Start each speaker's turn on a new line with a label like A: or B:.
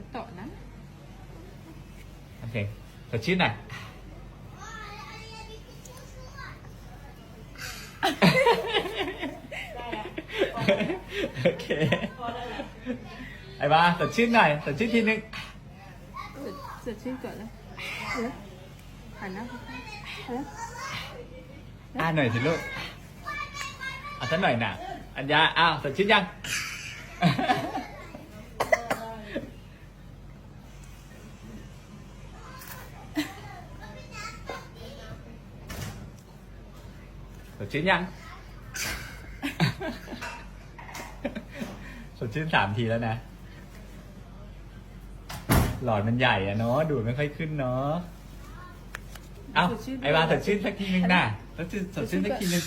A: มันโตะนะ
B: โอเคสดชื่นหน่อย โอเค ไอ้บ้าสดชื่นหน่อยสดชื่นทีนึง
A: สดสดชื่นก่อนแล้วเอาแล้วหันหน้าไปเอาแล้ว
B: อ่าหน่อยสิลูกเอาสักหน่อยน่ะ อัญญาอ้าวสดชื่นยัง สดชื่นยัง สดชื่นสามทีแล้วนะ หลอดมันใหญ่อะเนาะ ดูดไม่ค่อยขึ้นเนาะ เอ้า
A: สดชื่น
B: ไอ้บาสดชื่นสักทีนึงน่ะสดชื่นสดชื่นสักทีนึง